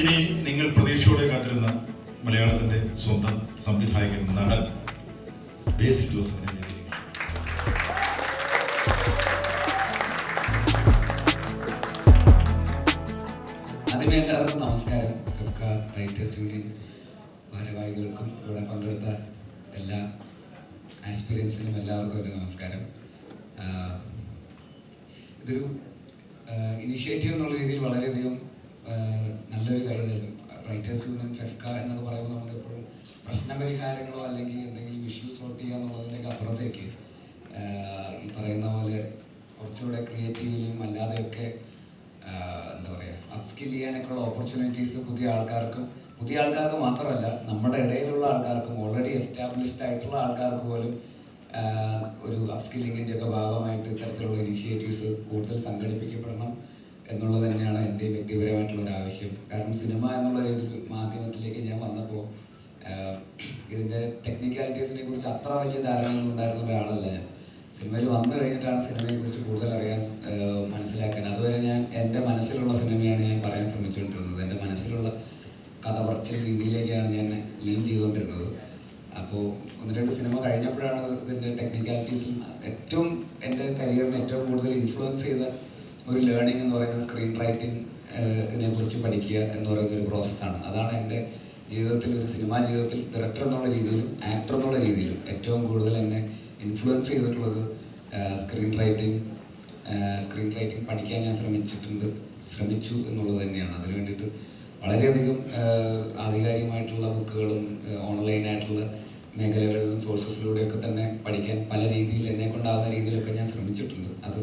ഇനി നിങ്ങൾ പ്രതീക്ഷയോടെ കാത്തിരുന്ന മലയാളത്തിന്റെ സ്വന്തം സംവിധായകൻ നടൻ ബേസിക് ജോസഫിനെ എല്ലാവർക്കും നമസ്കാരം. ഫിഫ്ക റൈറ്റേഴ്സ് യൂണിയൻ ഭാരവാഹികൾക്കും ഇവിടെ പങ്കെടുത്ത എല്ലാ ആസ്പിരിയൻസിനും എല്ലാവർക്കും എന്റെ നമസ്കാരം. ഇതൊരു ഇനിഷ്യേറ്റീവ് എന്നുള്ള രീതിയിൽ വളരെയധികം നല്ലൊരു കാര്യമായിരുന്നു. റൈറ്റേഴ്സ് യൂണിയൻ ഫെഫ്ക എന്നൊക്കെ പറയുമ്പോൾ നമുക്ക് എപ്പോഴും പ്രശ്നപരിഹാരങ്ങളോ അല്ലെങ്കിൽ എന്തെങ്കിലും ഇഷ്യൂ സോർട്ട് ചെയ്യുക എന്നുള്ളതിന്റെയൊക്കെ അപ്പുറത്തേക്ക്. ഈ പറയുന്ന പോലെ കുറച്ചുകൂടെ ക്രിയേറ്റീവിലും അല്ലാതെയൊക്കെ എന്താ പറയുക അപ്സ്കിൽ ചെയ്യാനൊക്കെയുള്ള ഓപ്പർച്യൂണിറ്റീസ് പുതിയ ആൾക്കാർക്കും പുതിയ ആൾക്കാർക്ക് മാത്രമല്ല നമ്മുടെ ഇടയിലുള്ള ആൾക്കാർക്കും ഓൾറെഡി എസ്റ്റാബ്ലിഷ്ഡ് ആയിട്ടുള്ള ആൾക്കാർക്ക് പോലും ഒരു അപ്സ്കില്ലിങ്ങിന്റെ ഒക്കെ ഭാഗമായിട്ട് ഇത്തരത്തിലുള്ള ഇനിഷ്യേറ്റീവ്സ് കൂടുതൽ സംഘടിപ്പിക്കപ്പെടണം. എന്നുള്ളത് തന്നെയാണ് എന്റെ വ്യക്തിപരമായിട്ടുള്ള ഒരു ആവശ്യം. കാരണം സിനിമ എന്നുള്ള ഒരു മാധ്യമത്തിലേക്ക് ഞാൻ വന്നപ്പോൾ ഇതിന്റെ ടെക്നിക്കാലിറ്റീസിനെ കുറിച്ച് അത്ര വലിയ ധാരണയൊന്നും ഉണ്ടായിരുന്ന ഒരാളല്ല ഞാൻ. സിനിമയിൽ വന്നു കഴിഞ്ഞിട്ടാണ് സിനിമയെ കുറിച്ച് കൂടുതൽ അറിയാൻ മനസ്സിലാക്കാൻ. അതുവരെ ഞാൻ എന്റെ മനസ്സിലുള്ള സിനിമയാണ് ഞാൻ പറയാൻ ശ്രമിച്ചുകൊണ്ടിരുന്നത്. എന്റെ മനസ്സിലുള്ള കഥ കുറച്ച് രീതിയിലേക്കാണ് ഞാൻ ലീൻ ചെയ്തുകൊണ്ടിരുന്നത്. അപ്പോൾ ഒന്ന് രണ്ട് സിനിമ കഴിഞ്ഞപ്പോഴാണ് ഇതിന്റെ ടെക്നിക്കാലിറ്റീസിൽ ഏറ്റവും എന്റെ കരിയറിന് ഏറ്റവും കൂടുതൽ ഇൻഫ്ലുവൻസ് ചെയ്ത ഒരു ലേണിംഗ് എന്ന് പറയുന്ന സ്ക്രീൻ റൈറ്റിംഗ് ഇതിനെ കുറിച്ച് പഠിക്കുക എന്ന് പറയുന്ന ഒരു പ്രോസസ്സാണ് അതാണ് എന്റെ ജീവിതത്തിൽ ഒരു സിനിമാ ജീവിതത്തിൽ ഡയറക്ടർ എന്നുള്ള രീതിയിലും ആക്ടർ എന്നുള്ള രീതിയിലും ഏറ്റവും കൂടുതൽ എന്നെ ഇൻഫ്ലുവൻസ് ചെയ്തിട്ടുള്ളത് സ്ക്രീൻ റൈറ്റിംഗ് സ്ക്രീൻ റൈറ്റിംഗ് പഠിക്കാൻ ഞാൻ ശ്രമിച്ചിട്ടുണ്ട് ശ്രമിച്ചു എന്നുള്ളത് തന്നെയാണ്. അതിനു വേണ്ടിയിട്ട് വളരെയധികം ആധികാരികമായിട്ടുള്ള ബുക്കുകളും ഓൺലൈനായിട്ടുള്ള മേഖലകളിലും സോഴ്സസിലൂടെയൊക്കെ തന്നെ പഠിക്കാൻ പല രീതിയിൽ എന്നെ കൊണ്ടാകുന്ന രീതിയിലൊക്കെ ഞാൻ ശ്രമിച്ചിട്ടുണ്ട്. അത്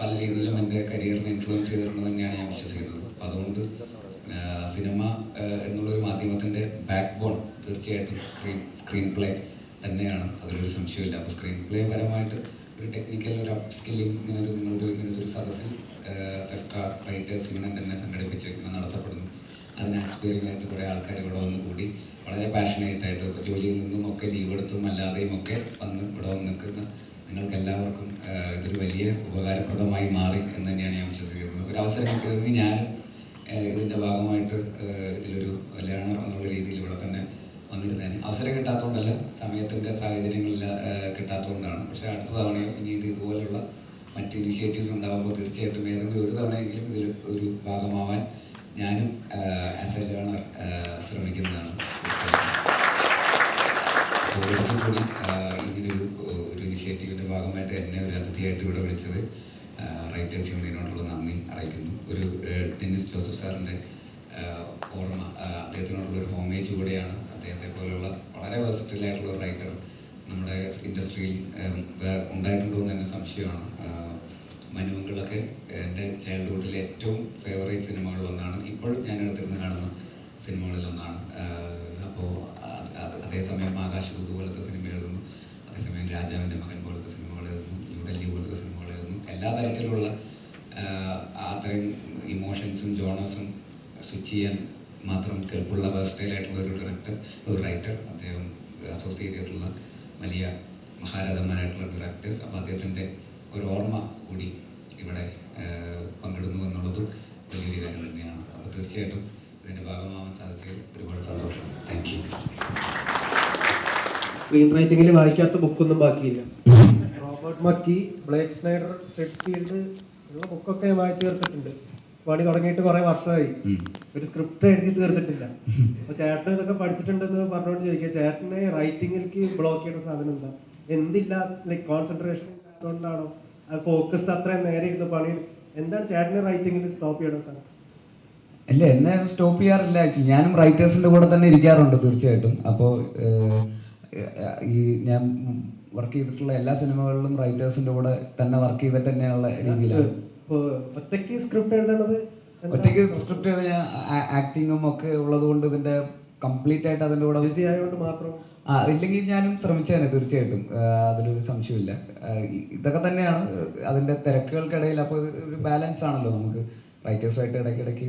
പല രീതിയിലും എന്റെ കരിയറിനെ ഇൻഫ്ലുവൻസ് ചെയ്തിട്ടുണ്ടെന്ന് തന്നെയാണ് ഞാൻ വിശ്വസിക്കുന്നത്. അപ്പോൾ അതുകൊണ്ട് സിനിമ എന്നുള്ളൊരു മാധ്യമത്തിന്റെ ബാക്ക് ബോൺ തീർച്ചയായിട്ടും സ്ക്രീൻ സ്ക്രീൻ പ്ലേ തന്നെയാണ്. അതിലൊരു സംശയമില്ല അപ്പോൾ സ്ക്രീൻ പ്ലേ പരമായിട്ട് ഒരു ടെക്നിക്കൽ ഒരു അപ്പ് സ്കില്ലിംഗ് ഇങ്ങനെ ഒരു നിങ്ങളുടെ ഇങ്ങനത്തെ ഒരു സദസ്സിൽ ഫെഫ്ക റൈറ്റേഴ്സ് ഇങ്ങനെ തന്നെ സംഘടിപ്പിച്ച് ഇങ്ങനെ നടത്തപ്പെടുന്നു. അതിന് ആസ്പയറിംഗ് ആയിട്ട് കുറേ ആൾക്കാർ ഇവിടെ വന്ന് കൂടി വളരെ പാഷനേറ്റ് ആയിട്ട് ജോലിയിൽ നിന്നും ഒക്കെ ലീവ് എടുത്തും അല്ലാതെയും ഒക്കെ വന്ന് ഇവിടെ വന്ന് നിൽക്കുന്ന നിങ്ങൾക്ക് എല്ലാവർക്കും ഇതൊരു വലിയ ഉപകാരപ്രദമായി മാറി എന്ന് തന്നെയാണ് ഞാൻ വിശ്വസിക്കുന്നത്. ഒരു അവസരം കിട്ടിയതെങ്കിൽ ആഹ് ഇതിന്റെ ഭാഗമായിട്ട് ഇതിലൊരു കല്യാണം എന്നുള്ള രീതിയിൽ ഇവിടെ തന്നെ വന്നിരുന്നേനെ. അവസരം കിട്ടാത്തതുകൊണ്ടല്ല സമയത്തിന്റെ സാഹചര്യങ്ങളിൽ കിട്ടാത്തതുകൊണ്ടാണ്. പക്ഷേ അടുത്ത തവണയും ഇനി ഇത് ഇതുപോലുള്ള മറ്റ് ഇനിഷ്യേറ്റീവ്സ് ഉണ്ടാകുമ്പോൾ തീർച്ചയായിട്ടും ഏതെങ്കിലും ഒരു തവണയെങ്കിലും ഇതിൽ ഒരു ഭാഗമാവാൻ ഞാനും ആസ് എ ജേണർ ശ്രമിക്കുന്നതാണ്. കൂടി എന്നെ ഇവിടെ വിളിച്ചത്. റൈറ്റേഴ്സ് യൂണിയനോടുള്ള നന്ദി അറിയിക്കുന്നു. ഒരു ടെന്നിസ് ജോസഫ് സാറിന്റെ ഓർമ്മ അദ്ദേഹത്തിനോടുള്ള ഒരു ഹോമേജ് കൂടെയാണ്. അദ്ദേഹത്തെ പോലെയുള്ള വളരെ വേഴ്സറ്റിലായിട്ടുള്ള ഒരു റൈറ്റർ നമ്മുടെ ഇൻഡസ്ട്രിയിൽ ഉണ്ടായിട്ടുണ്ടോ എന്ന് തന്നെ സംശയമാണ്. മനുവങ്കളൊക്കെ എന്റെ ചൈൽഡ്ഹുഡിലെ ഏറ്റവും ഫേവറേറ്റ് സിനിമകളിൽ ഒന്നാണ്. ഇപ്പോഴും ഞാൻ എടുത്തിരുന്ന് കാണുന്ന സിനിമകളിൽ ഒന്നാണ്. അപ്പോൾ അതേസമയം ആകാശദൂത് പോലത്തെ സിനിമ എഴുതുന്നു. അതേസമയം രാജാവിന്റെ മകൻ ന്യൂഡൽഹി പോലത്തെ സിനിമകൾ എല്ലാ തരത്തിലുള്ള അത്രയും ഇമോഷൻസും ജോണേഴ്സും സ്വിച്ച് ചെയ്യാൻ മാത്രം കേൾപ്പുള്ള ആയിട്ടുള്ള ഒരു ഡയറക്ടർ ഒരു റൈറ്റർ അദ്ദേഹം അസോസിയേറ്റ് ചെയ്തിട്ടുള്ള വലിയ മഹാരഥന്മാരായിട്ടുള്ള ഡയറക്ടേഴ്സ് അപ്പോൾ അദ്ദേഹത്തിന്റെ ഒരു ഓർമ്മ കൂടി ഇവിടെ പങ്കിടുന്നു എന്നുള്ളതും വലിയൊരു കാര്യം തന്നെയാണ്. അപ്പോൾ തീർച്ചയായിട്ടും ഇതിന്റെ ഭാഗമാവാൻ സാധിച്ചതിൽ ഒരുപാട് സന്തോഷം. താങ്ക് യു സ്ക്രീൻ റൈറ്റിംഗിൽ വായിക്കാത്ത ബുക്കൊന്നും ബാക്കിയില്ല. Robert McKee Blake Snyder Field ഉള്ള ബുക്കൊക്കെ ഞാൻ വായിച്ചു തീർത്തിട്ടുണ്ട്. പണി തുടങ്ങിയിട്ട് കുറെ വർഷമായി. ഒരു സ്ക്രിപ്റ്റ് എഴുതി തീർത്തിട്ടില്ല. അപ്പൊ ചേട്ടൻ ഇതൊക്കെ പഠിച്ചിട്ടുണ്ടെന്ന് പറഞ്ഞോണ്ട് ചോദിക്കുക ചേട്ടനെ റൈറ്റിംഗിലേക്ക് ബ്ലോക്ക് ചെയ്യുന്ന സാധനം എന്താ? എന്തില്ല ലൈക് കോൺസെൻട്രേഷൻ ഇല്ലാത്തതുകൊണ്ടാണോ അത് ഫോക്കസ് അത്രയും നേരെ ഇരുന്ന് പണി എന്താണ് ചേട്ടനെ റൈറ്റിംഗിൽ സ്റ്റോപ്പ് ചെയ്യണ സാധനം? അല്ല എന്നെ സ്റ്റോപ്പ് ചെയ്യാറില്ല. ഞാനും റൈറ്റേഴ്സിന്റെ കൂടെ തന്നെ ഇരിക്കാറുണ്ട് തീർച്ചയായിട്ടും. അപ്പോൾ ഈ ഞാൻ വർക്ക് ചെയ്തിട്ടുള്ള എല്ലാ സിനിമകളിലും റൈറ്റേഴ്സിന്റെ കൂടെ തന്നെ വർക്ക് ചെയ്തിട്ട് തന്നെയുള്ള രീതിയിലാണ്. ഒറ്റയ്ക്ക് സ്ക്രിപ്റ്റ് എഴുതണത് ഒറ്റയ്ക്ക് സ്ക്രിപ്റ്റ് ആക്ടിങ്ങും ഒക്കെ ഉള്ളത് കൊണ്ട് ഇതിന്റെ കംപ്ലീറ്റ് ആയിട്ട് അതിന്റെ കൂടെ ബിസി ആയതുകൊണ്ട് മാത്രം? ആ ഇല്ലെങ്കിൽ ഞാനും ശ്രമിച്ചതന്നെ തീർച്ചയായിട്ടും. അതിലൊരു സംശയമില്ല ഇതൊക്കെ തന്നെയാണ്. അതിന്റെ തിരക്കുകൾക്കിടയിൽ അപ്പോൾ ഒരു ബാലൻസ് ആണല്ലോ നമുക്ക് റൈറ്റേഴ്സുമായിട്ട് ഇടയ്ക്കിടയ്ക്ക്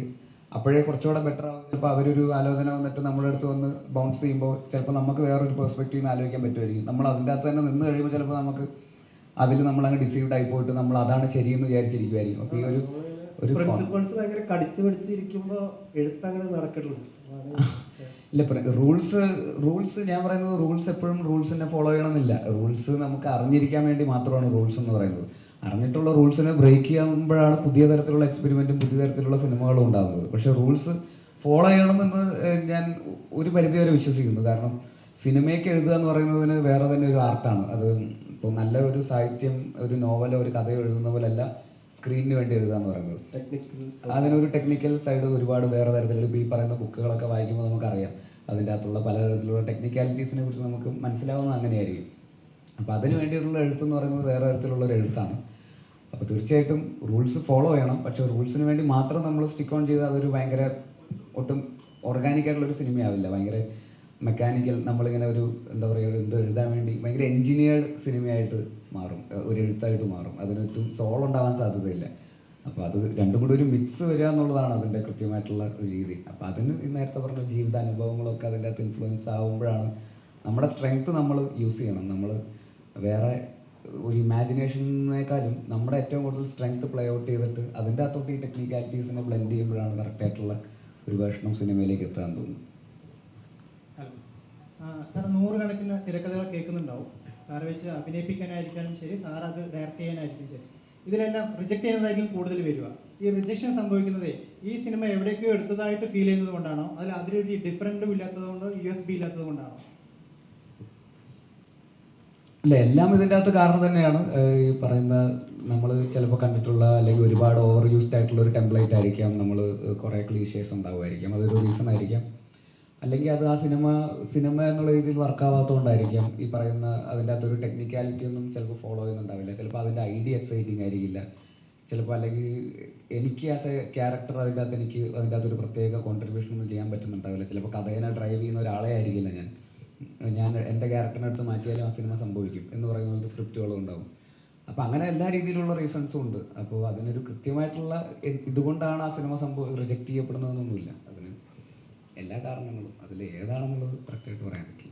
അപ്പോഴേ കുറച്ചുകൂടെ ബെറ്റർ ആവും. ചിലപ്പോൾ അവരൊരു ആലോചന വന്നിട്ട് നമ്മുടെ അടുത്ത് വന്ന് ബൗൺസ് ചെയ്യുമ്പോൾ ചിലപ്പോൾ നമുക്ക് വേറൊരു പെർസ്പെക്റ്റീവ് ആലോചിക്കാൻ പറ്റുമായിരിക്കും. നമ്മൾ അതിന്റെ അകത്ത് തന്നെ നിന്ന് കഴിയുമ്പോൾ ചിലപ്പോൾ നമുക്ക് അതിൽ നമ്മൾ അങ്ങ് ഡിസീവ്ഡ് ആയി പോയിട്ട് നമ്മൾ അതാണ് ശരിയെന്ന് വിചാരിച്ചിരിക്കുമായിരിക്കും അപ്പോൾ ഈ ഒരു ഒരു con- പ്രിൻസിപ്പൾസ് ഭയങ്കര കടിച്ചു പിടിച്ചിരിക്കുമ്പോ എഴുത്തങ്ങനെ നടക്കുള്ളൂ ഇല്ല റൂൾസ് റൂൾസ് ഞാൻ പറയുന്നത് റൂൾസ് എപ്പോഴും റൂൾസിനെ ഫോളോ ചെയ്യണമെന്നില്ല. റൂൾസ് നമുക്ക് അറിഞ്ഞിരിക്കാൻ വേണ്ടി മാത്രമാണ് റൂൾസ് എന്ന് പറയുന്നത്. അറിഞ്ഞിട്ടുള്ള റൂൾസിനെ ബ്രേക്ക് ചെയ്യുമ്പോഴാണ് പുതിയ തരത്തിലുള്ള എക്സ്പെരിമെന്റും പുതിയ തരത്തിലുള്ള സിനിമകളും ഉണ്ടാകുന്നത്. പക്ഷെ റൂൾസ് ഫോളോ ചെയ്യണമെന്ന് ഞാൻ ഒരു പരിധി വരെ വിശ്വസിക്കുന്നു. കാരണം സിനിമയ്ക്ക് എഴുതുക എന്ന് പറയുന്നതിന് വേറെ തന്നെ ഒരു ആർട്ടാണ്. അത് ഇപ്പോൾ നല്ല ഒരു സാഹിത്യം ഒരു നോവലോ ഒരു കഥയോ എഴുതുന്ന പോലെയല്ല സ്ക്രീനിന് വേണ്ടി എഴുതുക എന്ന് പറയുന്നത്. ടെക്നിക്കൽ അതിനൊരു ടെക്നിക്കൽ സൈഡ് ഒരുപാട് വേറെ തരത്തിലുള്ള ഇപ്പോൾ ഈ പറയുന്ന ബുക്കുകളൊക്കെ വായിക്കുമ്പോൾ നമുക്കറിയാം. അതിന്റെ അകത്തുള്ള പലതരത്തിലുള്ള ടെക്നിക്കാലിറ്റീസിനെ കുറിച്ച് നമുക്ക് മനസ്സിലാവുന്നത് അങ്ങനെയായിരിക്കും. അപ്പോൾ അതിന് വേണ്ടിയിട്ടുള്ള എഴുത്തെന്ന് പറയുന്നത് വേറെ തരത്തിലുള്ള ഒരു എഴുത്താണ്. അപ്പോൾ തീർച്ചയായിട്ടും റൂൾസ് ഫോളോ ചെയ്യണം. പക്ഷേ റൂൾസിന് വേണ്ടി മാത്രം നമ്മൾ സ്റ്റിക്ക് ഓൺ ചെയ്താൽ അതൊരു ഭയങ്കര ഒട്ടും ഓർഗാനിക് ആയിട്ടുള്ള ഒരു സിനിമയാവില്ല. ഭയങ്കര മെക്കാനിക്കൽ നമ്മളിങ്ങനെ ഒരു എന്താ പറയുക എന്തോ എഴുതാൻ വേണ്ടി ഭയങ്കര എൻജിനീയർഡ് സിനിമയായിട്ട് മാറും. ഒരു എഴുത്തായിട്ട് മാറും. അതിനൊട്ടും സോൾ ഉണ്ടാവാൻ സാധ്യതയില്ല. അപ്പോൾ അത് രണ്ടും കൂടി ഒരു മിക്സ് വരിക എന്നുള്ളതാണ് അതിന്റെ കൃത്യമായിട്ടുള്ള ഒരു രീതി. അപ്പോൾ അതിന് നേരത്തെ പറഞ്ഞ ജീവിതാനുഭവങ്ങളൊക്കെ അതിന്റെ അകത്ത് ഇൻഫ്ലുവൻസ് ആകുമ്പോഴാണ് നമ്മുടെ സ്ട്രെങ്ത് നമ്മൾ യൂസ് ചെയ്യണം. നമ്മൾ വേറെ ഒരു ഇമാജിനേഷനേക്കാളും നമ്മുടെ ഏറ്റവും കൂടുതൽ സ്ട്രെങ്ത് പ്ലേ ഔട്ട് ചെയ്തിട്ട് അതിന്റെ അകത്തോട്ട് ഈ ടെക്നിക്കാലിറ്റീസിനെ ബ്ലെൻഡ് ചെയ്യുമ്പോഴാണ് കറക്റ്റായിട്ടുള്ള ഒരു ഭക്ഷണം സിനിമയിലേക്ക് എത്താൻ തോന്നുന്നു സാർ നൂറുകണക്കിന് തിരക്കഥകൾ കേൾക്കുന്നുണ്ടാവും. സാറ് വെച്ച് അഭിനയിപ്പിക്കാനായിരിക്കാനും ശരി സാർ അത് ഡയറക്റ്റ് ചെയ്യാനായിരിക്കും ശരി. ഇതിലെല്ലാം റിജക്റ്റ് ചെയ്യുന്നതായിരിക്കും കൂടുതൽ വരിക. ഈ റിജക്ഷൻ സംഭവിക്കുന്നത് ഈ സിനിമ എവിടേക്കോ എടുത്തതായിട്ട് ഫീൽ ചെയ്യുന്നത് കൊണ്ടാണോ? അതിൽ അതിലൊരു ഡിഫറന്റും ഇല്ലാത്തത് കൊണ്ടോ? യു എസ് ബി ഇല്ലാത്തത് കൊണ്ടാണോ? അല്ല എല്ലാം ഇതിന്റെ അകത്ത് കാരണം തന്നെയാണ്. ഈ പറയുന്ന നമ്മൾ ചിലപ്പോൾ കണ്ടിട്ടുള്ള അല്ലെങ്കിൽ ഒരുപാട് ഓവർ യൂസ്ഡ് ആയിട്ടുള്ള ഒരു ടെംപ്ലേറ്റ് ആയിരിക്കാം. നമ്മൾ കുറേ ക്ലീഷേഴ്സ് ഉണ്ടാവുമായിരിക്കാം. അതൊരു റീസൺ ആയിരിക്കാം. അല്ലെങ്കിൽ അത് ആ സിനിമ സിനിമ എന്നുള്ള രീതിയിൽ വർക്ക് ആവാത്തതുകൊണ്ടായിരിക്കാം ഈ പറയുന്ന അതിന്റെ ഒരു ടെക്നിക്കാലിറ്റി ഒന്നും ചിലപ്പോൾ ഫോളോ ചെയ്യുന്നുണ്ടാവില്ല. ചിലപ്പോൾ അതിന്റെ ഐഡിയ എക്സൈറ്റിംഗ് ആയിരിക്കില്ല. ചിലപ്പോൾ അല്ലെങ്കിൽ എനിക്ക് ആസ് എ ക്യാരക്ടർ അതിന്റെ അകത്ത് എനിക്ക് അതിന്റെ അകത്തൊരു പ്രത്യേക കോൺട്രിബ്യൂഷൻ ഒന്നും ചെയ്യാൻ പറ്റുന്നുണ്ടാവില്ല. ചിലപ്പോൾ കഥേനെ ഡ്രൈവ് ചെയ്യുന്ന ഒരാളെ ആയിരിക്കില്ല ഞാൻ. ഞാൻ എന്റെ ക്യാരക്ടറിനെ അടുത്ത് മാറ്റിയാലും ആ സിനിമ സംഭവിക്കും എന്ന് പറയുന്ന പോലത്തെ സ്ക്രിപ്റ്റുകളും ഉണ്ടാവും. അപ്പം അങ്ങനെ എല്ലാ രീതിയിലുള്ള റീസൺസും ഉണ്ട്. അപ്പോൾ അതിനൊരു കൃത്യമായിട്ടുള്ള ഇതുകൊണ്ടാണ് ആ സിനിമ സംഭവം റിജക്റ്റ് ചെയ്യപ്പെടുന്നതെന്നൊന്നുമില്ല. അതിന് എല്ലാ കാരണങ്ങളും അതിൽ ഏതാണെന്നുള്ളത് കറക്റ്റായിട്ട് പറയാൻ പറ്റില്ല.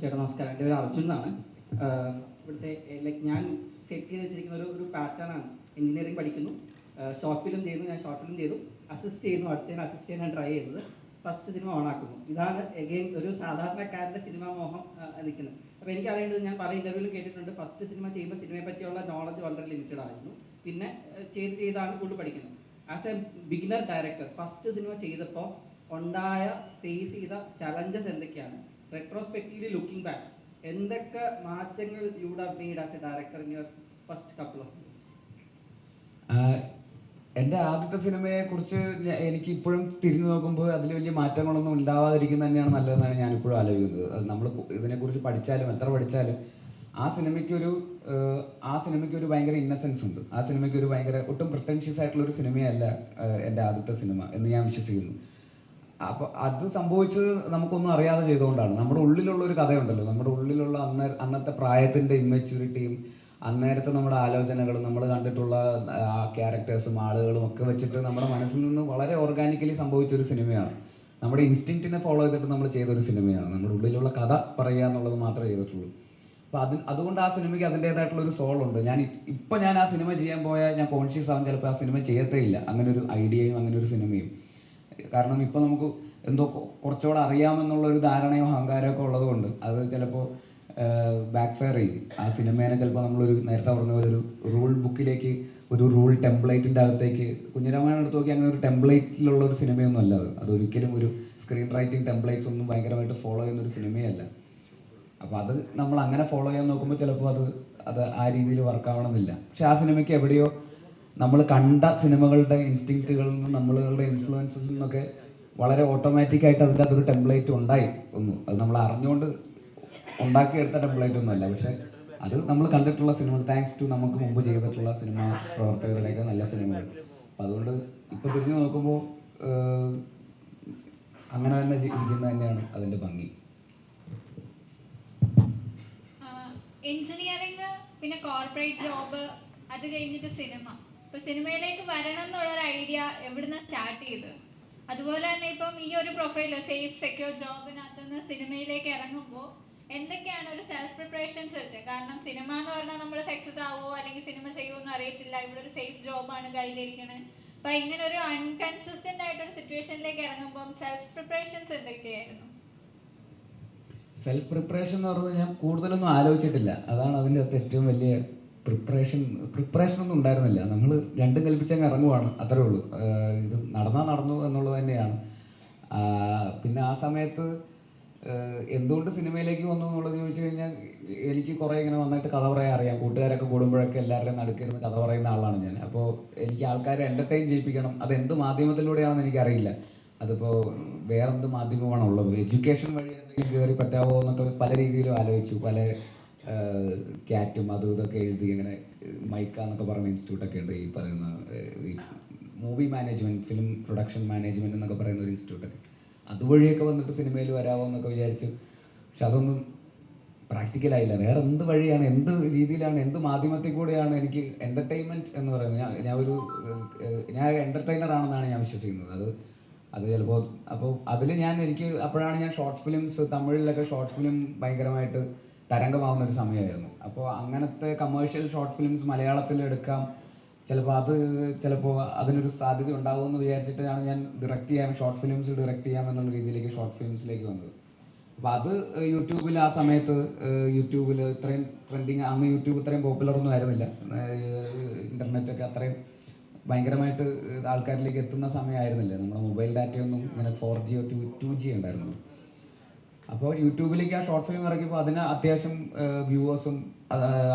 ചേട്ടാ നമസ്കാരം. എന്റെ പേര് അർജുൻ എന്നാണ്. ഇവിടുത്തെ ലൈക്ക് ഞാൻ സെറ്റ് ചെയ്ത് വെച്ചിരിക്കുന്ന ഒരു ഒരു പാറ്റേൺ ആണ്. എഞ്ചിനീയറിംഗ് പഠിക്കുന്നു. ഷോർട്ട് ഫിലിം ചെയ്യുന്നു ഞാൻ ഷോർട്ട് ഫിലിം ചെയ്തു. അസിസ്റ്റ് ചെയ്യുന്നു. അടുത്തതിന് അസിസ്റ്റ് ചെയ്യാൻ ട്രൈ ചെയ്യുന്നത്. ഫസ്റ്റ് സിനിമ ഓണാക്കുന്നു. ഇതാണ് എഗെയിൻ ഒരു സാധാരണക്കാരന്റെ സിനിമ മോഹം നിൽക്കുന്നത്. അപ്പോൾ എനിക്ക് അറിയേണ്ടത് ഞാൻ പല ഇന്റർവ്യൂവിൽ കേട്ടിട്ടുണ്ട്. ഫസ്റ്റ് സിനിമ ചെയ്യുമ്പോൾ സിനിമയെ പറ്റിയുള്ള നോളജ് വളരെ ലിമിറ്റഡ് ആയിരുന്നു. പിന്നെ ചെയ്ത് ചെയ്താണ് കൂടുതൽ പഠിക്കുന്നത്. As a beginner director first cinema ചെയ്തപ്പോൾ ഉണ്ടായ ഫേസ് ചെയ്ത ചലഞ്ചസ് എന്തൊക്കെയാണ്? റെട്രോസ്പെക്റ്റീവ്ലി ലുക്കിംഗ് ബാക്ക് എന്തൊക്കെ മാറ്റങ്ങൾ you'd made as a director in your first couple of എന്റെ ആദ്യത്തെ സിനിമയെ കുറിച്ച് എനിക്ക് ഇപ്പോഴും തിരിഞ്ഞു നോക്കുമ്പോൾ അതിൽ വലിയ മാറ്റങ്ങളൊന്നും ഉണ്ടാവാതിരിക്കുന്ന തന്നെയാണ് നല്ലതെന്നാണ് ഞാൻ ഇപ്പോഴും ആലോചിക്കുന്നത്. അത് നമ്മൾ ഇതിനെക്കുറിച്ച് പഠിച്ചാലും എത്ര പഠിച്ചാലും ആ സിനിമയ്ക്കൊരു ഒരു ആ സിനിമയ്ക്ക് ഒരു ഭയങ്കര ഇന്നസെൻസ് ഉണ്ട്. ആ സിനിമയ്ക്ക് ഒരു ഭയങ്കര ഒട്ടും പ്രിട്ടൻഷ്യസ് ആയിട്ടുള്ള ഒരു സിനിമയല്ല എന്റെ ആദ്യത്തെ സിനിമ എന്ന് ഞാൻ വിശ്വസിക്കുന്നു. അപ്പോൾ അത് സംഭവിച്ചത് നമുക്കൊന്നും അറിയാതെ ചെയ്തുകൊണ്ടാണ്. നമ്മുടെ ഉള്ളിലുള്ള ഒരു കഥയുണ്ടല്ലോ. നമ്മുടെ ഉള്ളിലുള്ള അന്ന അന്നത്തെ പ്രായത്തിന്റെ ഇമ്മച്യൂരിറ്റിയും അന്നേരത്തെ നമ്മുടെ ആലോചനകളും നമ്മൾ കണ്ടിട്ടുള്ള ആ ക്യാരക്ടേഴ്സും ആളുകളും ഒക്കെ വെച്ചിട്ട് നമ്മുടെ മനസ്സിൽ നിന്ന് വളരെ ഓർഗാനിക്കലി സംഭവിച്ച ഒരു സിനിമയാണ്. നമ്മുടെ ഇൻസ്റ്റിങ്റ്റിനെ ഫോളോ ചെയ്തിട്ട് നമ്മൾ ചെയ്ത ഒരു സിനിമയാണ്. നമ്മുടെ ഉള്ളിലുള്ള കഥ പറയുക എന്നുള്ളത് മാത്രമേ ചെയ്തിട്ടുള്ളൂ. അപ്പോൾ അത് അതുകൊണ്ട് ആ സിനിമയ്ക്ക് അതിന്റെതായിട്ടുള്ള ഒരു സോൾ ഉണ്ട്. ഞാൻ ഇപ്പൊ ഞാൻ ആ സിനിമ ചെയ്യാൻ പോയാൽ ഞാൻ കോൺഷ്യസ് ആവാൻ ചിലപ്പോൾ ആ സിനിമ ചെയ്യത്തേ ഇല്ല അങ്ങനെ ഒരു ഐഡിയയും അങ്ങനെ ഒരു സിനിമയും. കാരണം ഇപ്പൊ നമുക്ക് എന്തോ കുറച്ചുകൂടെ അറിയാമെന്നുള്ള ഒരു ധാരണയോ അഹങ്കാരമൊക്കെ ഉള്ളതുകൊണ്ട് ഉള്ളത് കൊണ്ട് അത് ചിലപ്പോൾ ബാക്ക് ഫയർ ചെയ്യും. ആ സിനിമേനെ ചിലപ്പോൾ നമ്മളൊരു നേരത്തെ പറഞ്ഞ പോലെ ഒരു റൂൾ ബുക്കിലേക്ക് ഒരു റൂൾ ടെംപ്ലേറ്റിന്റെ അകത്തേക്ക് കുഞ്ഞിരാമായണം എടുത്ത് നോക്കി അങ്ങനെ ഒരു ടെംപ്ലേറ്റിലുള്ള ഒരു സിനിമയൊന്നും അല്ല അത്. അതൊരിക്കലും ഒരു സ്ക്രീൻ റൈറ്റിംഗ് ടെംപ്ലേറ്റ്സ് ഒന്നും ഭയങ്കരമായിട്ട് ഫോളോ ചെയ്യുന്ന ഒരു സിനിമയല്ല. അപ്പോൾ അത് നമ്മൾ അങ്ങനെ ഫോളോ ചെയ്യാൻ നോക്കുമ്പോൾ ചിലപ്പോൾ അത് അത് ആ രീതിയിൽ വർക്ക് ആവണമെന്നില്ല. പക്ഷെ ആ സിനിമയ്ക്ക് എവിടെയോ നമ്മൾ കണ്ട സിനിമകളുടെ ഇൻസ്റ്റിങ്ക്റ്റുകളിൽ നിന്നും നമ്മളുടെ ഇൻഫ്ലുവൻസസിൽ നിന്നൊക്കെ വളരെ ഓട്ടോമാറ്റിക് ആയിട്ട് അതിന്റെ അതൊരു ടെംപ്ലേറ്റ് ഉണ്ടായി. ഒന്നു അത് നമ്മൾ അറിഞ്ഞുകൊണ്ട് ഉണ്ടാക്കിയെടുത്ത ടെംപ്ലേറ്റ് ഒന്നുമല്ല പക്ഷെ അത് നമ്മൾ കണ്ടിട്ടുള്ള സിനിമകൾ താങ്ക്സ് ടു നമുക്ക് മുമ്പ് ചെയ്തിട്ടുള്ള സിനിമ പ്രവർത്തകരുടെയൊക്കെ നല്ല സിനിമകൾ അപ്പം അതുകൊണ്ട് ഇപ്പൊ തിരിഞ്ഞു നോക്കുമ്പോൾ അങ്ങനെ തന്നെ ഇരിക്കുന്നത് തന്നെയാണ് അതിന്റെ ഭംഗി. എഞ്ചിനീയറിംഗ് പിന്നെ കോർപ്പറേറ്റ് ജോബ് അത് കഴിഞ്ഞിട്ട് സിനിമ ഇപ്പൊ സിനിമയിലേക്ക് വരണം എന്നുള്ള ഒരു ഐഡിയ എവിടുന്ന സ്റ്റാർട്ട് ചെയ്തത്? അതുപോലെ തന്നെ ഇപ്പം ഈ ഒരു പ്രൊഫൈൽ സേഫ് സെക്യൂർ ജോബിനകത്ത് നിന്ന് സിനിമയിലേക്ക് ഇറങ്ങുമ്പോൾ എന്തൊക്കെയാണ് ഒരു സെൽഫ് പ്രിപ്പറേഷൻസ് ഉണ്ട് കാരണം സിനിമ എന്ന് പറഞ്ഞാൽ നമ്മൾ സക്സസ് ആവോ അല്ലെങ്കിൽ സിനിമ ചെയ്യുമോ എന്ന് അറിയത്തില്ല. ഇവിടെ ഒരു സേഫ് ജോബാണ് കയ്യിലിരിക്കണത് അപ്പൊ ഇങ്ങനെ ഒരു അൺകൺസിസ്റ്റന്റ് ആയിട്ടൊരു സിറ്റുവേഷനിലേക്ക് ഇറങ്ങുമ്പോൾ സെൽഫ് പ്രിപ്പറേഷൻസ് എന്തൊക്കെയായിരുന്നു സെൽഫ് പ്രിപ്പറേഷൻ എന്ന് പറഞ്ഞാൽ ഞാൻ കൂടുതലൊന്നും ആലോചിച്ചിട്ടില്ല. അതാണ് അതിന്റെ അകത്ത് ഏറ്റവും വലിയ പ്രിപ്പറേഷൻ പ്രിപ്പറേഷൻ ഒന്നും ഉണ്ടായിരുന്നില്ല. നമ്മൾ രണ്ടും കൽപ്പിച്ചങ്ങ് ഇറങ്ങുവാണ്. അത്രേ ഉള്ളൂ. ഇത് നടന്നാൽ നടന്നു എന്നുള്ളത് തന്നെയാണ്. പിന്നെ ആ സമയത്ത് എന്തുകൊണ്ട് സിനിമയിലേക്ക് വന്നു എന്നുള്ളത് ചോദിച്ചു കഴിഞ്ഞാൽ എനിക്ക് കുറേ ഇങ്ങനെ നന്നായിട്ട് കഥ പറയാൻ അറിയാം. കൂട്ടുകാരൊക്കെ കൂടുമ്പോഴൊക്കെ എല്ലാവരുടെയും നടുക്കിരുന്ന് കഥ പറയുന്ന ആളാണ് ഞാൻ. അപ്പോൾ എനിക്ക് ആൾക്കാരെ എന്റർടൈൻ ചെയ്യിപ്പിക്കണം. അത് എന്ത് മാധ്യമത്തിലൂടെയാണെന്ന് എനിക്കറിയില്ല. അതിപ്പോൾ വേറെന്ത് മാധ്യമമാണ് ഉള്ളത്? എഡ്യൂക്കേഷൻ വഴി എന്തെങ്കിലും കയറി പറ്റാവോ എന്നൊക്കെ പല രീതിയിലും ആലോചിച്ചു. പല ക്യാറ്റും അതും ഇതൊക്കെ എഴുതി ഇങ്ങനെ മൈക്ക എന്നൊക്കെ പറയുന്ന ഇൻസ്റ്റിറ്റ്യൂട്ടൊക്കെ ഉണ്ട് ഈ പറയുന്ന movie management film production management എന്നൊക്കെ പറയുന്ന ഒരു ഇൻസ്റ്റിറ്റ്യൂട്ടൊക്കെ അതുവഴിയൊക്കെ വന്നിട്ട് സിനിമയിൽ വരാമോ എന്നൊക്കെ വിചാരിച്ചു. പക്ഷെ അതൊന്നും പ്രാക്ടിക്കലായില്ല വേറെ എന്ത് വഴിയാണ് എന്ത് രീതിയിലാണ് എന്ത് മാധ്യമത്തിൽ കൂടെയാണ് എനിക്ക് എന്റർടൈൻമെന്റ് എന്ന് പറയുന്നത്? ഞാൻ ഞാൻ ഒരു ഞാൻ എന്റർടൈനർ ആണെന്നാണ് ഞാൻ വിശ്വസിക്കുന്നത്. അത് അത് ചിലപ്പോൾ അപ്പോൾ അതിൽ ഞാൻ എനിക്ക് അപ്പോഴാണ് ഞാൻ ഷോർട്ട് ഫിലിംസ് തമിഴിലൊക്കെ ഷോർട്ട് ഫിലിം ഭയങ്കരമായിട്ട് തരംഗമാവുന്ന ഒരു സമയമായിരുന്നു. അപ്പോൾ അങ്ങനത്തെ കമേഴ്ഷ്യൽ ഷോർട്ട് ഫിലിംസ് മലയാളത്തിൽ എടുക്കാം ചിലപ്പോൾ അത് ചിലപ്പോൾ അതിനൊരു സാധ്യത ഉണ്ടാവുമെന്ന് വിചാരിച്ചിട്ടാണ് ഞാൻ ഡയറക്റ്റ് ചെയ്യാം ഷോർട്ട് ഫിലിംസ് ഡയറക്റ്റ് ചെയ്യാം എന്നുള്ള രീതിയിലേക്ക് ഷോർട്ട് ഫിലിംസിലേക്ക് വന്നത്. അപ്പോൾ അത് യൂട്യൂബിൽ ആ സമയത്ത് യൂട്യൂബിൽ ഇത്രയും ട്രെൻഡിങ് അന്ന് യൂട്യൂബ് ഇത്രയും പോപ്പുലർ ഒന്നും ആയിരുന്നില്ല. ഇന്റർനെറ്റ് ഒക്കെ അത്രയും ഭയങ്കരമായിട്ട് ആൾക്കാരിലേക്ക് എത്തുന്ന സമയമായിരുന്നില്ല നമ്മുടെ മൊബൈൽ ഡാറ്റയൊന്നും ഇങ്ങനെ four Jio two two G ഉണ്ടായിരുന്നു അപ്പോൾ യൂട്യൂബിലേക്ക് ആ ഷോർട്ട് ഫിലിം ഇറക്കിയപ്പോൾ അതിന് അത്യാവശ്യം വ്യൂവേഴ്സും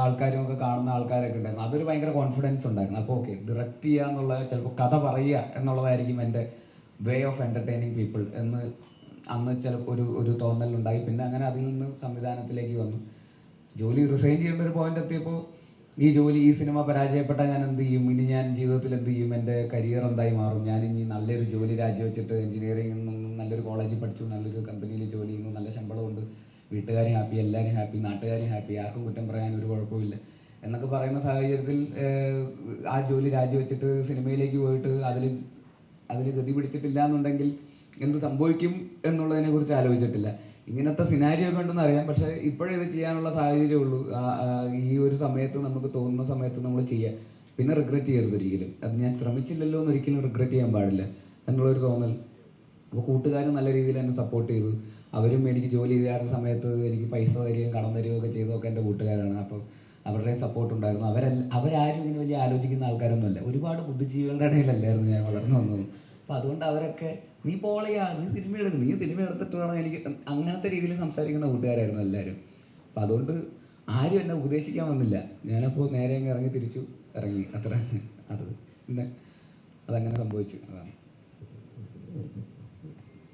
ആൾക്കാരും ഒക്കെ കാണുന്ന ആൾക്കാരൊക്കെ ഉണ്ടായിരുന്നു. അതൊരു ഭയങ്കര കോൺഫിഡൻസ് ഉണ്ടായിരുന്നു. അപ്പോൾ ഓക്കെ ഡയറക്റ്റ് ചെയ്യുക എന്നുള്ള ചിലപ്പോൾ കഥ പറയുക എന്നുള്ളതായിരിക്കും എന്റെ വേ ഓഫ് എന്റർടൈനിങ് പീപ്പിൾ എന്ന് അന്ന് ചിലപ്പോൾ ഒരു ഒരു തോന്നലുണ്ടായി. പിന്നെ അങ്ങനെ അതിൽ നിന്ന് സംവിധാനത്തിലേക്ക് വന്നു. ജോലി റിസൈൻ ചെയ്യേണ്ട ഒരു പോയിന്റ് എത്തിയപ്പോൾ ഈ ജോലി ഈ സിനിമ പരാജയപ്പെട്ടാൽ ഞാൻ എന്ത് ചെയ്യും? ഇനി ഞാൻ ജീവിതത്തിൽ എന്ത് ചെയ്യും? എന്റെ കരിയർ എന്തായി മാറും? ഞാൻ ഇനി നല്ലൊരു ജോലി രാജിവെച്ചിട്ട് എഞ്ചിനീയറിംഗിൽ നിന്നും നല്ലൊരു കോളേജിൽ പഠിച്ചു നല്ലൊരു കമ്പനിയിൽ ജോലി ചെയ്യുന്നു നല്ല ശമ്പളമുണ്ട് വീട്ടുകാരും ഹാപ്പി എല്ലാവരും ഹാപ്പി നാട്ടുകാരും ഹാപ്പി ആർക്കും കുറ്റം പറയാൻ ഒരു കുഴപ്പമില്ല എന്നൊക്കെ പറയുന്ന സാഹചര്യത്തിൽ ആ ജോലി രാജിവെച്ചിട്ട് സിനിമയിലേക്ക് പോയിട്ട് അതിൽ അതിൽ ഗതി പിടിച്ചിട്ടില്ല എന്നുണ്ടെങ്കിൽ എന്ത് സംഭവിക്കും എന്നുള്ളതിനെ കുറിച്ച് ആലോചിച്ചിട്ടില്ല. ഇങ്ങനത്തെ സിനാരിയോ ഒക്കെ ഉണ്ടെന്ന് അറിയാം. പക്ഷെ ഇപ്പോഴേ ഇത് ചെയ്യാനുള്ള സാഹചര്യം ഉള്ളൂ. ഈ ഒരു സമയത്ത് നമുക്ക് തോന്നുന്ന സമയത്ത് നമ്മൾ ചെയ്യുക പിന്നെ റിഗ്രറ്റ് ചെയ്യരുത് ഒരിക്കലും. അത് ഞാൻ ശ്രമിച്ചില്ലല്ലോ എന്ന് ഒരിക്കലും റിഗ്രറ്റ് ചെയ്യാൻ പാടില്ല. എന്നുള്ളൊരു തോന്നൽ. അപ്പോൾ കൂട്ടുകാരും നല്ല രീതിയിൽ എന്നെ സപ്പോർട്ട് ചെയ്തു. അവരും എനിക്ക് ജോലി ചെയ്യാറുള്ള സമയത്ത് എനിക്ക് പൈസ തരികയും കടം തരികയും ഒക്കെ ചെയ്തതൊക്കെ എന്റെ കൂട്ടുകാരാണ്. അപ്പം അവരുടെയും സപ്പോർട്ട് ഉണ്ടായിരുന്നു. അവരല്ല അവരാരും ഇങ്ങനെ വലിയ ആലോചിക്കുന്ന ആൾക്കാരൊന്നുമല്ല. ഒരുപാട് ബുദ്ധിജീവികളുടെ ഇടയിലല്ലായിരുന്നു ഞാൻ വളർന്നു വന്നത്. അപ്പം അതുകൊണ്ട് അവരൊക്കെ നീ പോളയാ നീ സിനിമ എടുക്കും നീ സിനിമ എടുത്തിട്ട് വേണം എനിക്ക് അങ്ങനത്തെ രീതിയിൽ സംസാരിക്കുന്ന കൂട്ടുകാരായിരുന്നു എല്ലാവരും. അപ്പം അതുകൊണ്ട് ആരും എന്നെ ഉപദേശിക്കാൻ വന്നില്ല. ഞാനപ്പോൾ നേരെ അങ്ങ് ഇറങ്ങി തിരിച്ചു ഇറങ്ങി. അത്ര. അത് പിന്നെ അതങ്ങനെ സംഭവിച്ചു. അതാണ്.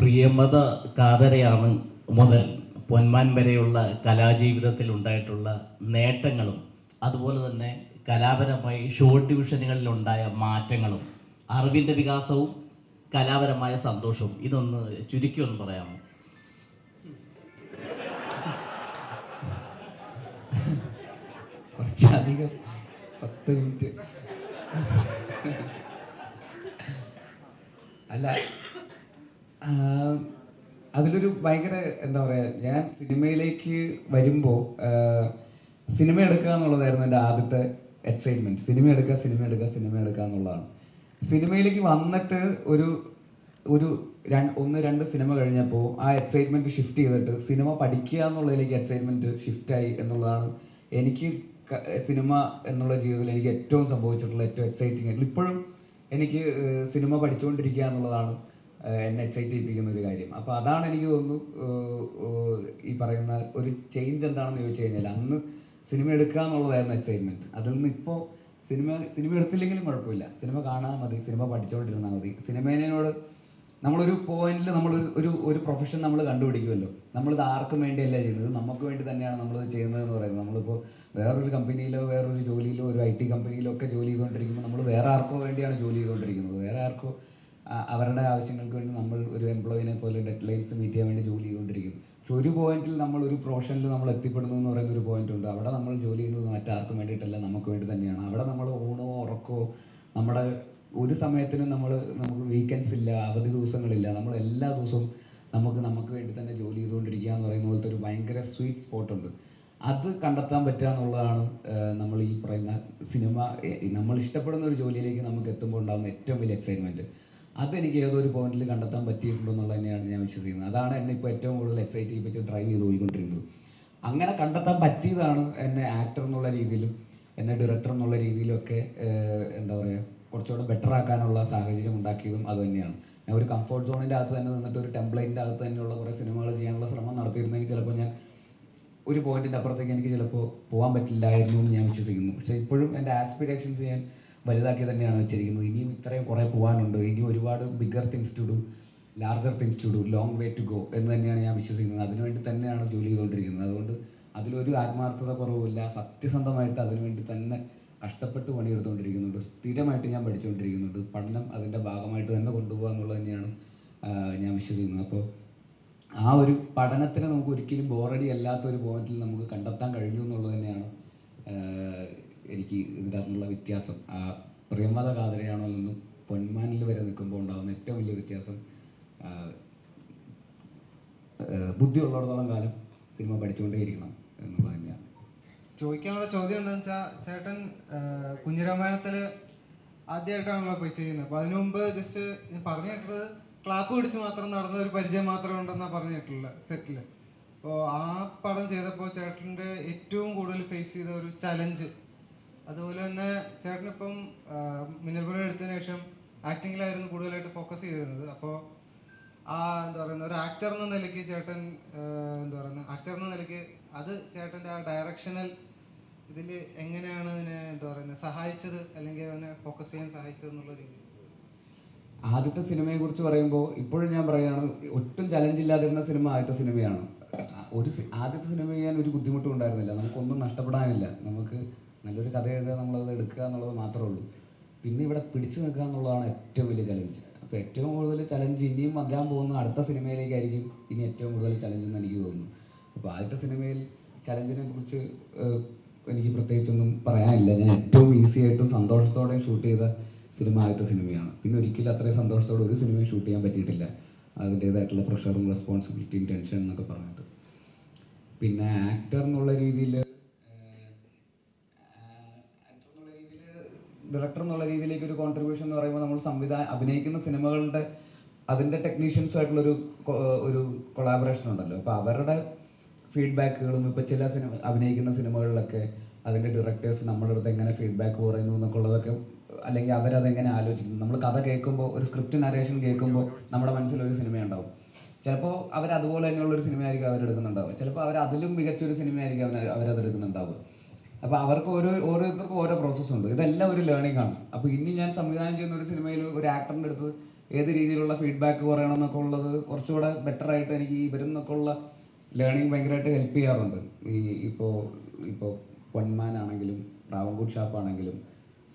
പ്രിയമത കാതരയാണ് മുതൽ പൊന്മാൻ വരെയുള്ള കലാജീവിതത്തിൽ ഉണ്ടായിട്ടുള്ള നേട്ടങ്ങളും അതുപോലെ തന്നെ കലാപരമായി ഷോർട്ട് ഡിവിഷനുകളിൽ ഉണ്ടായ മാറ്റങ്ങളും അറിവിന്റെ വികാസവും കലാപരമായ സന്തോഷവും. ഇതൊന്ന് ചുരുക്കി ഒന്ന് പറയാമോ? കുറച്ചധികം പത്ത് മിനിറ്റ്. അല്ല അതിലൊരു ഭയങ്കര എന്താ പറയാ ഞാൻ സിനിമയിലേക്ക് വരുമ്പോൾ സിനിമ എടുക്കുക എന്നുള്ളതായിരുന്നു എന്റെ ആദ്യത്തെ എക്സൈറ്റ്മെന്റ് സിനിമ എടുക്കുക സിനിമ എടുക്കുക സിനിമ എടുക്കുക എന്നുള്ളതാണ്. സിനിമയിലേക്ക് വന്നിട്ട് ഒരു ഒരു ഒന്ന് രണ്ട് സിനിമ കഴിഞ്ഞപ്പോൾ ആ എക്സൈറ്റ്മെന്റ് ഷിഫ്റ്റ് ചെയ്തിട്ട് സിനിമ പഠിക്കുക എന്നുള്ളതിലേക്ക് എക്സൈറ്റ്മെന്റ് ഷിഫ്റ്റ് ആയി എന്നുള്ളതാണ് എനിക്ക് സിനിമ എന്നുള്ള ജീവിതത്തിൽ എനിക്ക് ഏറ്റവും സംഭവിച്ചിട്ടുള്ള ഏറ്റവും എക്സൈറ്റിംഗ് ആയിട്ടുള്ള ഇപ്പോഴും എനിക്ക് സിനിമ പഠിച്ചുകൊണ്ടിരിക്കുക എന്നുള്ളതാണ് എന്നെ എക്സൈറ്റ് ചെയ്യിപ്പിക്കുന്ന ഒരു കാര്യം. അപ്പോൾ അതാണ് എനിക്ക് തോന്നുന്നു ഈ പറയുന്ന ഒരു ചേഞ്ച് എന്താണെന്ന് ചോദിച്ചു കഴിഞ്ഞാൽ അന്ന് സിനിമ എടുക്കുക എന്നുള്ളതായിരുന്നു എക്സൈറ്റ്മെന്റ് അതിൽ നിന്ന് ഇപ്പോൾ സിനിമ സിനിമ എടുത്തില്ലെങ്കിലും കുഴപ്പമില്ല. സിനിമ കാണാൻ മതി സിനിമ പഠിച്ചുകൊണ്ടിരുന്നാൽ മതി. സിനിമേനോട് നമ്മളൊരു പോയിന്റിൽ നമ്മൾ ഒരു ഒരു പ്രൊഫഷൻ നമ്മൾ കണ്ടുപിടിക്കുമല്ലോ. നമ്മളിത് ആർക്കും വേണ്ടിയല്ല ചെയ്യുന്നത്. നമുക്ക് വേണ്ടി തന്നെയാണ് നമ്മളിത് ചെയ്യുന്നത് എന്ന് പറയുന്നത്. നമ്മളിപ്പോൾ വേറൊരു കമ്പനിയിലോ വേറൊരു ജോലിയിലോ ഒരു ഐ ടി കമ്പനിയിലോ ഒക്കെ ജോലി ചെയ്തുകൊണ്ടിരിക്കുമ്പോൾ നമ്മൾ വേറെ ആർക്കോ വേണ്ടിയാണ് ജോലി ചെയ്തുകൊണ്ടിരിക്കുന്നത്. വേറെ ആർക്കോ അവരുടെ ആവശ്യങ്ങൾക്ക് വേണ്ടി നമ്മൾ ഒരു എംപ്ലോയിനെ പോലെ ഡെഡ് ലൈൻസ് മീറ്റ് ചെയ്യാൻ വേണ്ടി ജോലി ചെയ്തുകൊണ്ടിരിക്കുന്നു പക്ഷെ ഒരു പോയിന്റിൽ നമ്മൾ ഒരു പ്രൊഫഷനിൽ നമ്മൾ എത്തിപ്പെടുന്നു എന്ന് പറയുന്ന ഒരു പോയിന്റ് ഉണ്ട്. അവിടെ നമ്മൾ ജോലി ചെയ്യുന്നത് മറ്റാർക്കും വേണ്ടിയിട്ടല്ല നമുക്ക് വേണ്ടി തന്നെയാണ്. അവിടെ നമ്മൾ ഊണോ ഉറക്കോ നമ്മുടെ ഒരു സമയത്തിനും നമ്മൾ നമുക്ക് വീക്കെൻഡ്സ് ഇല്ല അവധി ദിവസങ്ങളില്ല. നമ്മൾ എല്ലാ ദിവസവും നമുക്ക് നമുക്ക് വേണ്ടി തന്നെ ജോലി ചെയ്തുകൊണ്ടിരിക്കുക എന്ന് പറയുന്ന പോലത്തെ ഒരു ഭയങ്കര സ്വീറ്റ് സ്പോട്ട് ഉണ്ട്. അത് കണ്ടെത്താൻ പറ്റുക എന്നുള്ളതാണ് നമ്മൾ ഈ പറയുന്ന സിനിമ. നമ്മൾ ഇഷ്ടപ്പെടുന്ന ഒരു ജോലിയിലേക്ക് നമുക്ക് എത്തുമ്പോൾ ഉണ്ടാകുന്ന ഏറ്റവും വലിയ എക്സൈറ്റ്മെന്റ് അതെനിക്ക് ഏതോ ഒരു പോയിന്റിൽ കണ്ടെത്താൻ പറ്റിയിട്ടുണ്ടെന്നുള്ള തന്നെയാണ് ഞാൻ വിശ്വസിക്കുന്നത്. അതാണ് എന്നെ ഇപ്പോൾ ഏറ്റവും കൂടുതൽ എക്സൈറ്റ് ചെയ്യിപ്പിച്ച് ഡ്രൈവ് ചെയ്ത് പോയിക്കൊണ്ടിരിക്കുന്നത്. അങ്ങനെ കണ്ടെത്താൻ പറ്റിയതാണ് എന്നെ ആക്ടർ എന്നുള്ള രീതിയിലും എന്നെ ഡയറക്ടർ എന്നുള്ള രീതിയിലൊക്കെ എന്താ പറയുക കുറച്ചുകൂടെ ബെറ്റർ ആക്കാനുള്ള സാഹചര്യം ഉണ്ടാക്കിയതും അത് തന്നെയാണ്. ഞാൻ ഒരു കംഫോർട്ട് സോണിന്റെ അകത്ത് തന്നെ നിന്നിട്ട് ഒരു ടെംപ്ലേറ്റിന്റെ അകത്ത് തന്നെയുള്ള കുറേ സിനിമകൾ ചെയ്യാനുള്ള ശ്രമം നടത്തിയിരുന്നെങ്കിൽ ചിലപ്പോൾ ഞാൻ ഒരു പോയിന്റിന്റെ അപ്പുറത്തേക്ക് എനിക്ക് ചിലപ്പോൾ പോകാൻ പറ്റില്ലായിരുന്നു എന്ന് ഞാൻ വിശ്വസിക്കുന്നു. പക്ഷേ ഇപ്പോഴും എന്റെ ആസ്പിറേഷൻസ് ഞാൻ വലുതാക്കി തന്നെയാണ് വെച്ചിരിക്കുന്നത്. ഇനിയും ഇത്രയും കുറേ പോകാനുണ്ട് ഇനിയും ഒരുപാട് bigger things to do larger things to do long way to go എന്ന് തന്നെയാണ് ഞാൻ വിശ്വസിക്കുന്നത്. അതിനുവേണ്ടി തന്നെയാണ് ജോലി ചെയ്തുകൊണ്ടിരിക്കുന്നത്. അതുകൊണ്ട് അതിലൊരു ആത്മാർത്ഥത കുറവില്ല സത്യസന്ധമായിട്ട് അതിനുവേണ്ടി തന്നെ കഷ്ടപ്പെട്ട് പണിയെടുത്തുകൊണ്ടിരിക്കുന്നുണ്ട്. സ്ഥിരമായിട്ട് ഞാൻ പഠിച്ചുകൊണ്ടിരിക്കുന്നുണ്ട്. പഠനം അതിന്റെ ഭാഗമായിട്ട് തന്നെ കൊണ്ടുപോകുക എന്നുള്ളത് തന്നെയാണ് ഞാൻ വിശ്വസിക്കുന്നത്. അപ്പോൾ ആ ഒരു പഠനത്തിന് നമുക്ക് ഒരിക്കലും ബോറടി അല്ലാത്ത ഒരു പോയിന്റിൽ നമുക്ക് കണ്ടെത്താൻ കഴിഞ്ഞു എന്നുള്ളത് തന്നെയാണ് എനിക്ക് ഇതിന്റെ അകത്തുള്ള വ്യത്യാസം ആ പ്രിയമത കാതരയാണോ എന്നും പൊന്മാനിൽ വരെ നിൽക്കുമ്പോൾ ഉണ്ടാകുന്ന ഏറ്റവും വലിയ വ്യത്യാസം ബുദ്ധിയുള്ളിടത്തോളം കാലം സിനിമ പഠിച്ചുകൊണ്ടേയിരിക്കണം എന്നുള്ളത് തന്നെയാണ്. ചോദിക്കാനുള്ള ചോദ്യം എന്താണെന്ന് വെച്ചാൽ ചേട്ടൻ കുഞ്ഞിരാമായണത്തിൽ ആദ്യമായിട്ടാണല്ലോ പോയി ചെയ്യുന്നത്. അപ്പൊ അതിനു മുമ്പ് ജസ്റ്റ് ഞാൻ പറഞ്ഞു കേട്ടത് ക്ലാപ്പ് പിടിച്ച് മാത്രം നടന്ന ഒരു പരിചയം മാത്രമേ ഉണ്ടെന്നാണ് പറഞ്ഞു കേട്ടുള്ളത് സെറ്റിൽ. അപ്പോൾ ആ പടം ചെയ്തപ്പോൾ ചേട്ടന്റെ ഏറ്റവും കൂടുതൽ ഫേസ് ചെയ്ത ഒരു ചലഞ്ച് അതുപോലെ തന്നെ ചേട്ടനിപ്പം മിന്നൽപുഴ എടുത്തതിന് ശേഷം ആക്ടിങ്ങിലായിരുന്നു കൂടുതലായിട്ട് ഫോക്കസ് ചെയ്തിരുന്നത്. അപ്പോൾ ആ എന്താ പറയുന്ന ഒരു ആക്ടർ എന്ന നിലയ്ക്ക് ചേട്ടൻ എന്താ പറയുന്നത് ആക്ടർ എന്ന നിലയ്ക്ക് അത് ചേട്ടന്റെ ആ ഡയറക്ഷണൽ ഇതിൽ എങ്ങനെയാണ് അതിനെ എന്താ പറയുന്നത് സഹായിച്ചത്? അല്ലെങ്കിൽ അതിനെ ഫോക്കസ് ചെയ്യാൻ സഹായിച്ചത് എന്നുള്ള രീതി ആദ്യത്തെ സിനിമയെ കുറിച്ച് പറയുമ്പോൾ ഇപ്പോഴും ഞാൻ പറയുകയാണ് ഒട്ടും ചലഞ്ച് ഇല്ലാതിരുന്ന സിനിമ ആദ്യത്തെ സിനിമയാണ്. ഒരു ആദ്യത്തെ സിനിമ ചെയ്യാൻ ഒരു ബുദ്ധിമുട്ടും ഉണ്ടായിരുന്നില്ല. നമുക്കൊന്നും നഷ്ടപ്പെടാനില്ല. നമുക്ക് നല്ലൊരു കഥ എഴുതുക നമ്മളത് എടുക്കുക എന്നുള്ളത് മാത്രമേ ഉള്ളൂ. പിന്നെ ഇവിടെ പിടിച്ചു നിൽക്കുക എന്നുള്ളതാണ് ഏറ്റവും വലിയ ചലഞ്ച് അപ്പോൾ ഏറ്റവും കൂടുതൽ ചലഞ്ച് ഇനിയും വരാൻ പോകുന്ന അടുത്ത സിനിമയിലേക്കായിരിക്കും ഇനി ഏറ്റവും കൂടുതൽ ചലഞ്ച് എന്ന് എനിക്ക് തോന്നുന്നു. അപ്പോൾ ആദ്യത്തെ സിനിമയിൽ ചലഞ്ചിനെ കുറിച്ച് എനിക്ക് പ്രത്യേകിച്ചൊന്നും പറയാനില്ല. ഞാൻ ഏറ്റവും ഈസി ആയിട്ടും സന്തോഷത്തോടെയും ഷൂട്ട് ചെയ്ത സിനിമ ആദ്യത്തെ സിനിമയാണ്. പിന്നെ ഒരിക്കലും അത്രയും സന്തോഷത്തോടെ ഒരു സിനിമയും ഷൂട്ട് ചെയ്യാൻ പറ്റിയിട്ടില്ല. അതിന്റേതായിട്ടുള്ള പ്രഷറും റെസ്പോൺസിബിലിറ്റിയും ടെൻഷൻ എന്നൊക്കെ പറഞ്ഞിട്ട്. പിന്നെ ആക്ടർ എന്നുള്ള രീതിയിൽ ഡയറക്ടർ എന്നുള്ള രീതിയിലേക്ക് ഒരു കോൺട്രിബ്യൂഷൻ എന്ന് പറയുമ്പോൾ നമ്മൾ സംവിധാനം അഭിനയിക്കുന്ന സിനിമകളുടെ അതിന്റെ ടെക്നീഷ്യൻസുമായിട്ടുള്ള ഒരു ഒരു കൊളാബറേഷൻ ഉണ്ടല്ലോ. അപ്പോൾ അവരുടെ ഫീഡ്ബാക്കുകളും ഇപ്പോൾ ചില സിനിമ അഭിനയിക്കുന്ന സിനിമകളിലൊക്കെ അതിന്റെ ഡയറക്ടേഴ്സ് നമ്മുടെ അടുത്ത് എങ്ങനെ ഫീഡ്ബാക്ക് പറയുന്നു എന്നൊക്കെ ഉള്ളതൊക്കെ അല്ലെങ്കിൽ അവരതെങ്ങനെ ആലോചിക്കുന്നു. നമ്മൾ കഥ കേൾക്കുമ്പോൾ ഒരു സ്ക്രിപ്റ്റ് നരേഷൻ കേൾക്കുമ്പോൾ നമ്മുടെ മനസ്സിലൊരു സിനിമയുണ്ടാവും. ചിലപ്പോൾ അവർ അതുപോലെ തന്നെയുള്ള ഒരു സിനിമയായിരിക്കും അവരെടുക്കുന്നുണ്ടാവുക. ചിലപ്പോൾ അവർ അതിലും മികച്ചൊരു സിനിമയായിരിക്കും അവർ അവരത് എടുക്കുന്നുണ്ടാവുക അപ്പോൾ അവർക്ക് ഓരോ ഓരോരുത്തർക്കും ഓരോ പ്രോസസ് ഉണ്ട്. ഇതെല്ലാം ഒരു ലേണിംഗ് ആണ്. അപ്പോൾ ഇനി ഞാൻ സംവിധാനം ചെയ്യുന്ന ഒരു സിനിമയിൽ ഒരു ആക്ടറിന്റെ അടുത്ത് ഏത് രീതിയിലുള്ള ഫീഡ്ബാക്ക് പറയണം എന്നൊക്കെ ഉള്ളത് കുറച്ചുകൂടെ ബെറ്റർ ആയിട്ട് എനിക്ക് ഇവരെന്നൊക്കെ ഉള്ള ലേണിംഗ് ഭയങ്കരമായിട്ട് ഹെൽപ്പ് ചെയ്യാറുണ്ട്. ഈ ഇപ്പോ ഇപ്പോൾ പൊന്മാനാണെങ്കിലും റാവൻകൂട്ട് ഷാപ്പ് ആണെങ്കിലും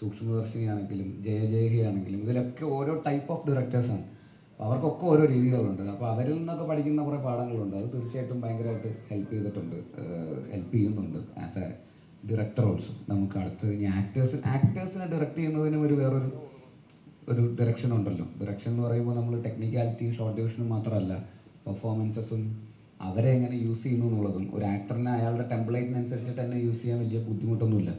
സൂക്ഷ്മദർശിനി ആണെങ്കിലും ജയ ജയഹി ആണെങ്കിലും ഇതിലൊക്കെ ഓരോ ടൈപ്പ് ഓഫ് ഡയറക്ടേഴ്സാണ് അപ്പോൾ അവർക്കൊക്കെ ഓരോ രീതികളുണ്ട്. അപ്പോൾ അവരിൽ നിന്നൊക്കെ പഠിക്കുന്ന കുറേ പാഠങ്ങളുണ്ട്. അത് തീർച്ചയായിട്ടും ഭയങ്കരമായിട്ട് ഹെൽപ്പ് ചെയ്തിട്ടുണ്ട് ഹെൽപ്പ് ചെയ്യുന്നുണ്ട് ആസ് എ ഡയറക്ടർ ഓൾസോ നമുക്ക് അടുത്ത് ഇനി ആക്ടേഴ്സ് ആക്ടേഴ്സിനെ ഡയറക്റ്റ് ചെയ്യുന്നതിനും ഒരു വേറൊരു ഒരു ഡയറക്ഷൻ ഉണ്ടല്ലോ. ഡയറക്ഷൻ എന്ന് പറയുമ്പോൾ നമ്മൾ ടെക്നിക്കാലിറ്റിയും ഷോർട്ട് ഡിവിഷനും മാത്രമല്ല പെർഫോമൻസസും അവരെ എങ്ങനെ യൂസ് ചെയ്യുന്നു എന്നുള്ളതും ഒരു ആക്ടറിനെ അയാളുടെ ടെംപ്ലേറ്റിനനുസരിച്ച് തന്നെ യൂസ് ചെയ്യാൻ വലിയ ബുദ്ധിമുട്ടൊന്നുമില്ല.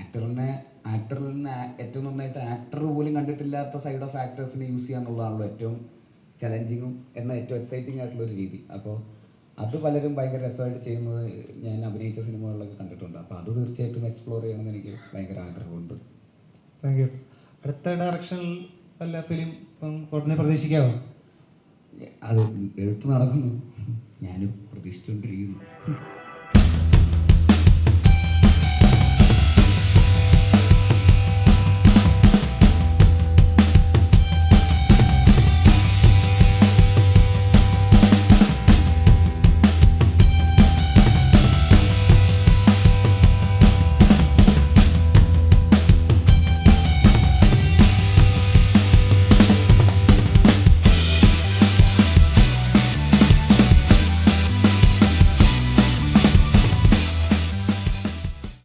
ആക്ടറിനെ ആക്ടറിൽ നിന്ന് ഏറ്റവും നന്നായിട്ട് ആക്ടർ പോലും കണ്ടിട്ടില്ലാത്ത സൈഡ് ഓഫ് ആക്ടേഴ്സിനെ യൂസ് ചെയ്യുക എന്നുള്ളതാണല്ലോ ഏറ്റവും ചലഞ്ചിങ്ങും എന്നാൽ ഏറ്റവും എക്സൈറ്റിംഗ് ആയിട്ടുള്ള ഒരു രീതി. അപ്പോൾ അത് പലരും ഭയങ്കര രസമായിട്ട് ചെയ്യുന്നത് ഞാൻ അഭിനയിച്ച സിനിമകളിലൊക്കെ കണ്ടിട്ടുണ്ട്. അപ്പോൾ അത് തീർച്ചയായിട്ടും എക്സ്പ്ലോർ ചെയ്യണമെന്ന് എനിക്ക് ഭയങ്കര ആഗ്രഹമുണ്ട്. താങ്ക് യു അടുത്ത ഡയറക്ഷനിൽ വല്ല ഫിലിം ഉടനെ പ്രതീക്ഷിക്കാമോ അത് എഴുത്ത് നടക്കുന്നു. ഞാനും പ്രതീക്ഷിച്ചുകൊണ്ടിരിക്കുന്നു